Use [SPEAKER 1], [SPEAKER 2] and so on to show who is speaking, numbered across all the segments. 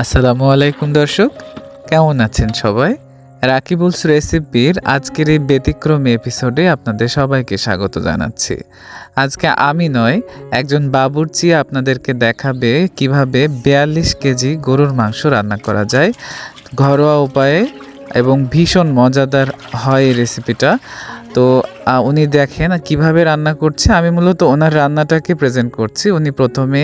[SPEAKER 1] আসসালামু আলাইকুম, দর্শক। কেমন আছেন সবাই? রাকিবুলস রেসিপির আজকের এই ব্যতিক্রমী এপিসোডে আপনাদের সবাইকে স্বাগত জানাচ্ছি। আজকে আমি নয়, একজন বাবুর্চি আপনাদেরকে দেখাবে কীভাবে বিয়াল্লিশ কেজি গরুর মাংস রান্না করা যায়। ঘরোয়া উপায়ে এবং ভীষণ মজাদার হয় এই রেসিপিটা। তো উনি দেখেন কীভাবে রান্না করছে। আমি মূলত ওনার রান্নাটাকে প্রেজেন্ট করছি। উনি প্রথমে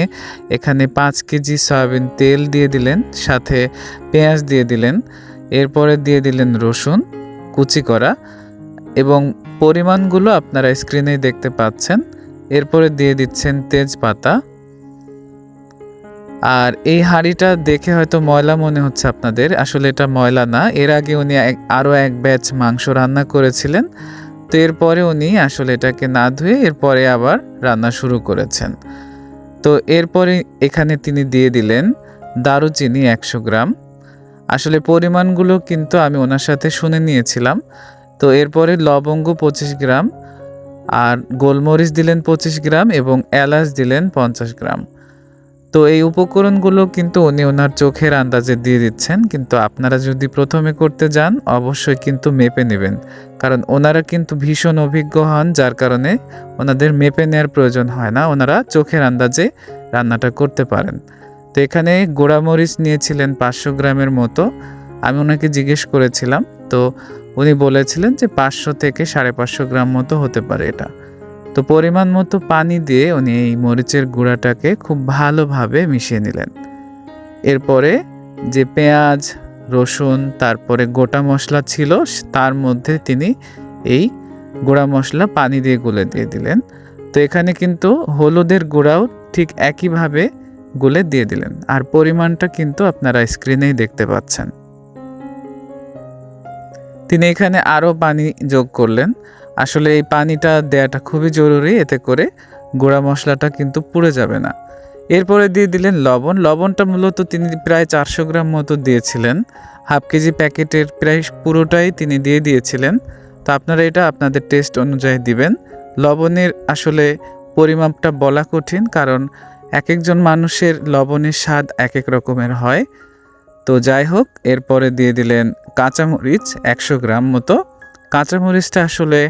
[SPEAKER 1] এখানে পাঁচ কেজি সয়াবিন তেল দিয়ে দিলেন, সাথে পেঁয়াজ দিয়ে দিলেন, এরপরে দিয়ে দিলেন রসুন, কুচি করা এবং পরিমাণগুলো আপনারা স্ক্রিনেই দেখতে পাচ্ছেন। এরপরে দিয়ে দিচ্ছেন তেজপাতা। আর এই হাঁড়িটা দেখে হয়তো ময়লা মনে হচ্ছে আপনাদের। আসলে এটা ময়লা না। এর আগে উনি আরও এক ব্যাচ মাংস রান্না করেছিলেন। তো এরপরে উনি আসলে এটাকে না ধুয়ে এরপরে আবার রান্না শুরু করেছেন। তো এরপরে এখানে তিনি দিয়ে দিলেন দারুচিনি একশো গ্রাম। আসলে পরিমাণগুলো কিন্তু আমি ওনার সাথে শুনে নিয়েছিলাম। তো এরপরে লবঙ্গ পঁচিশ গ্রাম, আর গোলমরিচ দিলেন পঁচিশ গ্রাম এবং এলাচ দিলেন পঞ্চাশ গ্রাম। তো এই উপকরণগুলো কিন্তু উনি ওনার চোখের আন্দাজে দিয়ে দিচ্ছেন, কিন্তু আপনারা যদি প্রথমে করতে যান, অবশ্যই কিন্তু মেপে নেবেন। কারণ ওনারা কিন্তু ভীষণ অভিজ্ঞ হন, যার কারণে ওনাদের মেপে নেওয়ার প্রয়োজন হয় না, ওনারা চোখের আন্দাজে রান্নাটা করতে পারেন। তো এখানে গোড়ামরিচ নিয়েছিলেন পাঁচশো গ্রামের মতো, আমি ওনাকে জিজ্ঞেস করেছিলাম, তো উনি বলেছিলেন যে পাঁচশো থেকে সাড়ে পাঁচশো গ্রাম মতো হতে পারে এটা। তো পরিমাণ মতো পানি দিয়ে উনি এই মরিচের গুঁড়াটাকে খুব ভালোভাবে মিশিয়ে নিলেন। এরপরে যে পেঁয়াজ, রসুন, তারপরে গোটা মশলা ছিল, তার মধ্যে তিনি এই গুঁড়া মশলা পানি দিয়ে গুলে দিয়ে দিলেন। তো এখানে কিন্তু হলুদের গুঁড়াও ঠিক একইভাবে গুলে দিয়ে দিলেন। আর পরিমাণটা কিন্তু আপনারা স্ক্রিনেই দেখতে পাচ্ছেন। তিনি এখানে আরও পানি যোগ করলেন। আসলে এই পানিটা দেওয়াটা খুবই জরুরি, এতে করে গুঁড়া মশলাটা কিন্তু পুড়ে যাবে না। এরপরে দিয়ে দিলেন লবণ। লবণটা মূলত তিনি প্রায় চারশো গ্রাম মতো দিয়েছিলেন। হাফ কেজি প্যাকেটের প্রায় পুরোটাই তিনি দিয়ে দিয়েছিলেন। তো আপনারা এটা আপনাদের টেস্ট অনুযায়ী দিবেন। লবণের আসলে পরিমাপটা বলা কঠিন, কারণ এক একজন মানুষের লবণের স্বাদ এক এক রকমের হয়। তো যাই হোক, এরপরে দিয়ে দিলেন কাঁচামরিচ একশো গ্রাম মতো। কাঁচামরিচটা আসলে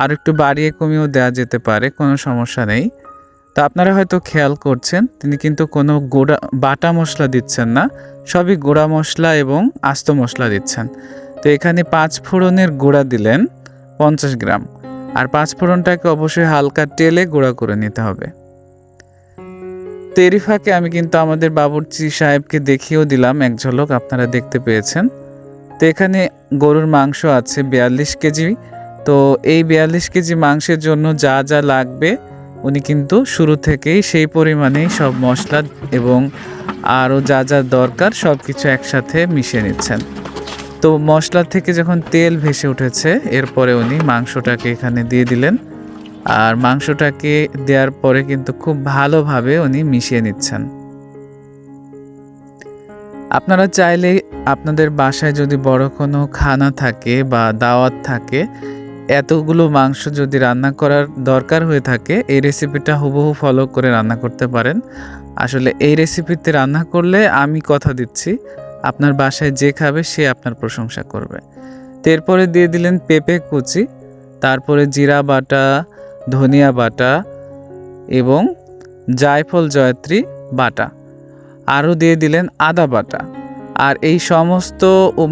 [SPEAKER 1] আর একটু বাড়িয়ে কমিয়েও দেওয়া যেতে পারে, কোনো সমস্যা নেই। তো আপনারা হয়তো খেয়াল করছেন, তিনি কিন্তু কোনো গোড়া, বাটা মশলা দিচ্ছেন না, সবই গোড়া মশলা এবং আস্ত মশলা দিচ্ছেন। তো এখানে পাঁচ ফোড়নের গুঁড়া দিলেন পঞ্চাশ গ্রাম, আর পাঁচ ফোড়নটাকে অবশ্যই হালকা তেলে গুঁড়া করে নিতে হবে। তেরিফাকে আমি কিন্তু আমাদের বাবুর্চি সাহেবকে দেখিয়েও দিলাম, এক ঝলক, আপনারা দেখতে পেয়েছেন। তো এখানে গরুর মাংস আছে বিয়াল্লিশ কেজি। তো এই বিয়াল্লিশ কেজি মাংসের জন্য যা যা লাগবে, উনি কিন্তু শুরু থেকেই সেই পরিমাণেই সব মশলা এবং আরও যা যা দরকার সব কিছু একসাথে মিশিয়ে নিচ্ছেন। তো মশলা থেকে যখন তেল ভেসে উঠেছে, এরপরে উনি মাংসটাকে এখানে দিয়ে দিলেন। আর মাংসটাকে দেওয়ার পরে কিন্তু খুব ভালোভাবে উনি মিশিয়ে নিচ্ছেন। আপনারা চাইলে আপনাদের বাসায় যদি বড় কোনো খানা থাকে বা দাওয়াত থাকে, এতগুলো মাংস যদি রান্না করার দরকার হয়ে থাকে, এই রেসিপিটা হুবহু ফলো করে রান্না করতে পারেন। আসলে এই রেসিপিতে রান্না করলে আমি কথা দিচ্ছি, আপনার বাসায় যে খাবে সে আপনার প্রশংসা করবে। তো এরপরে দিয়ে দিলেন পেঁপে কুচি, তারপরে জিরা বাটা, ধনিয়া বাটা এবং জায়ফল জয়ত্রী বাটা। আরও দিয়ে দিলেন আদা বাটা। আর এই সমস্ত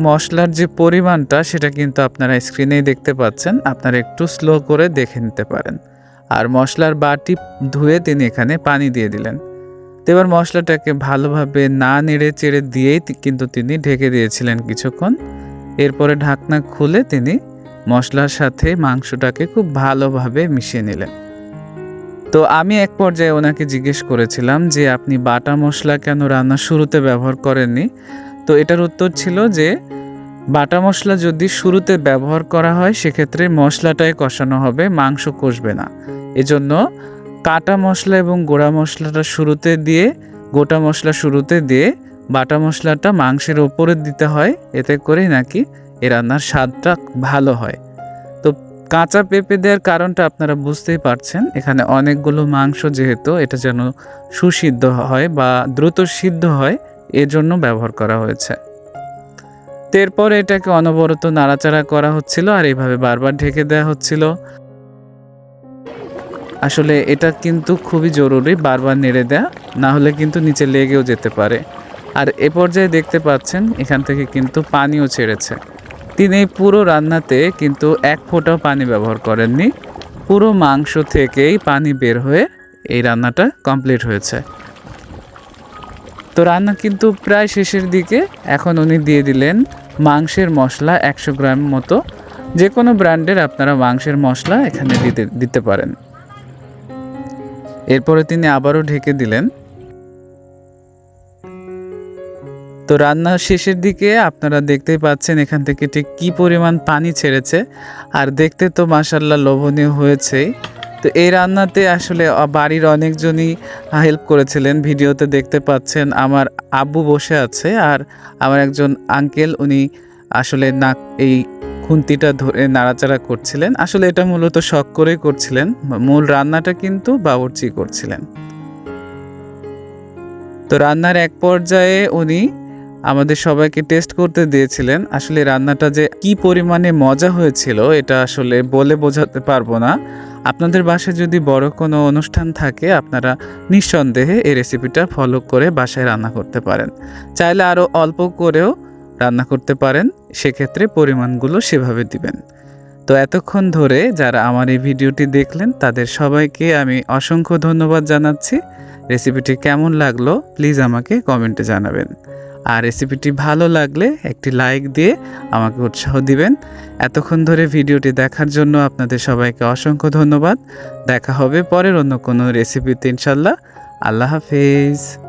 [SPEAKER 1] মশলার যে পরিমাণটা, সেটা কিন্তু আপনারা স্ক্রিনেই দেখতে পাচ্ছেন। আপনারা একটু স্লো করে দেখে নিতে পারেন। আর মশলার বাটি ধুয়ে তিনি এখানে পানি দিয়ে দিলেন। তো এবার মশলাটাকে ভালোভাবে না নেড়ে চেড়ে দিয়েই কিন্তু তিনি ঢেকে দিয়েছিলেন কিছুক্ষণ। এরপরে ঢাকনা খুলে তিনি মশলার সাথে মাংসটাকে খুব ভালোভাবে মিশিয়ে নিলেন। তো আমি এক পর্যায়ে ওনাকে জিজ্ঞেস করেছিলাম যে, আপনি বাটা মশলা কেন রান্না শুরুতে ব্যবহার করেননি? তো এটার উত্তর ছিল যে বাটা মশলা যদি শুরুতে ব্যবহার করা হয়, সেক্ষেত্রে মশলাটাই কষানো হবে, মাংস কষবে না। এজন্য কাটা মশলা এবং গোড়া মশলাটা শুরুতে দিয়ে, গোটা মশলা শুরুতে দিয়ে বাটা মশলাটা মাংসের ওপরে দিতে হয়, এতে করেই নাকি এ রান্নার স্বাদটা ভালো হয়। তো কাঁচা পেঁপে দেওয়ার কারণটা আপনারা বুঝতেই পারছেন, এখানে অনেকগুলো মাংস যেহেতু, এটা যেন সুসিদ্ধ হয় বা দ্রুত সিদ্ধ হয় এর জন্য ব্যবহার করা হয়েছে। এরপর এটাকে অনবরত নাড়াচাড়া করা হচ্ছিল আর এইভাবে বারবার ঢেকে দেওয়া হচ্ছিল। আসলে এটা কিন্তু খুবই জরুরি বারবার নেড়ে দেয়া, না হলে কিন্তু নিচে লেগেও যেতে পারে। আর এ পর্যায়ে দেখতে পাচ্ছেন, এখান থেকে কিন্তু পানিও ছেড়েছে। তিনি পুরো রান্নাতে কিন্তু এক ফোঁটাও পানি ব্যবহার করেননি। পুরো মাংস থেকেই পানি বের হয়ে এই রান্নাটা কমপ্লিট হয়েছে। তো রান্না কিন্তু প্রায় শেষের দিকে। এখন উনি দিয়ে দিলেন মাংসের মশলা একশো গ্রাম মতো। যে কোনো ব্র্যান্ডের আপনারা মাংসের মশলা এখানে দিতে দিতে পারেন। এরপরে তিনি আবারও ঢেকে দিলেন। তো রান্নার শেষের দিকে আপনারা দেখতেই পাচ্ছেন এখান থেকে ঠিক কি পরিমাণ পানি ছেড়েছে। আর দেখতে তো মাসাল্লাহ লোভনীয় হয়েছেই। তো এই রান্নাতে আসলে বাড়ির অনেকজনই হেল্প করেছিলেন। ভিডিওতে দেখতে পাচ্ছেন আমার আব্বু বসে আছে আর আমার একজন আঙ্কেল উনি আসলে নাক এই খুন্তিটা ধরে নাড়াচাড়া করছিলেন। আসলে এটা মূলত শখ করেই করছিলেন। মূল রান্নাটা কিন্তু বাবুর্চি করছিলেন। তো রান্নার এক পর্যায়ে উনি আমাদের সবাইকে টেস্ট করতে দিয়েছিলেন। আসলে রান্নাটা যে কি পরিমাণে মজা হয়েছিল, এটা আসলে বলে বোঝাতে পারব না। আপনাদের বাসায় যদি বড় কোনো অনুষ্ঠান থাকে, আপনারা নিঃসন্দেহে এই রেসিপিটা ফলো করে বাসায় রান্না করতে পারেন। চাইলে আরও অল্প করেও রান্না করতে পারেন, সেক্ষেত্রে পরিমাণগুলো সেভাবে দিবেন। তো এতক্ষণ ধরে যারা আমার এই ভিডিওটি দেখলেন, তাদের সবাইকে আমি অসংখ্য ধন্যবাদ জানাচ্ছি। রেসিপিটি কেমন লাগল প্লিজ আমাকে কমেন্টে জানাবেন। আর রেসিপিটি ভালো লাগলে একটি লাইক দিয়ে আমাকে উৎসাহ দিবেন। এতক্ষণ ধরে ভিডিওটি দেখার জন্য আপনাদের সবাইকে অসংখ্য ধন্যবাদ। দেখা হবে পরের অন্য কোনো রেসিপিতে ইনশাল্লাহ আল্লাহ হাফেজ।